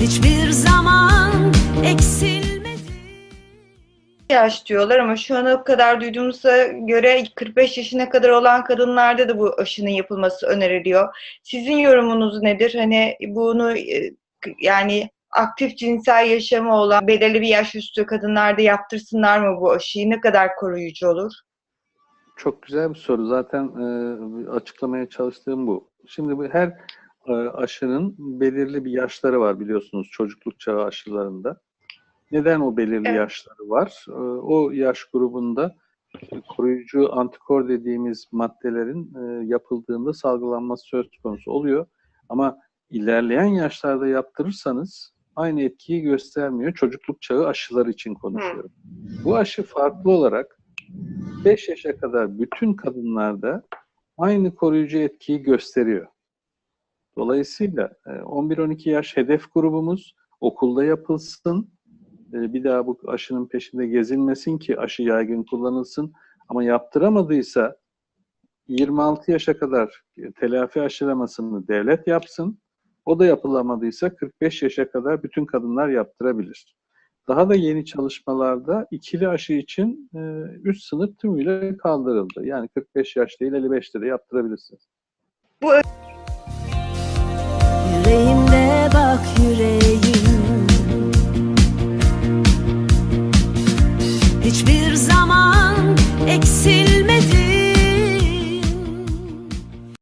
hiçbir zaman eksilmedi. Yaş diyorlar ama şu ana kadar duyduğumuza göre 45 yaşına kadar olan kadınlarda da bu aşının yapılması öneriliyor. Sizin yorumunuz nedir? Hani bunu e, yani aktif cinsel yaşamı olan belirli bir yaş üstü kadınlarda yaptırsınlar mı bu aşıyı? Ne kadar koruyucu olur? Çok güzel bir soru. Zaten e, açıklamaya çalıştığım bu. Şimdi bu her aşının belirli bir yaşları var biliyorsunuz çocukluk çağı aşılarında. Neden o belirli Evet. yaşları var? E, o yaş grubunda koruyucu antikor dediğimiz maddelerin e, yapıldığında salgılanması söz konusu oluyor. Ama ilerleyen yaşlarda yaptırırsanız aynı etkiyi göstermiyor. Çocukluk çağı aşıları için konuşuyorum. Bu aşı farklı olarak 5 yaşa kadar bütün kadınlarda aynı koruyucu etkiyi gösteriyor. Dolayısıyla e, 11-12 yaş hedef grubumuz okulda yapılsın. E, Bir daha bu aşının peşinde gezilmesin ki aşı yaygın kullanılsın. Ama yaptıramadıysa 26 yaşa kadar telafi aşılamasını devlet yapsın. O da yapılamadıysa 45 yaşa kadar bütün kadınlar yaptırabilir. Daha da yeni çalışmalarda ikili aşı için e, üst sınır tümüyle kaldırıldı. Yani 45 yaş değil 55'te de yaptırabilirsiniz. Yüreğimde Name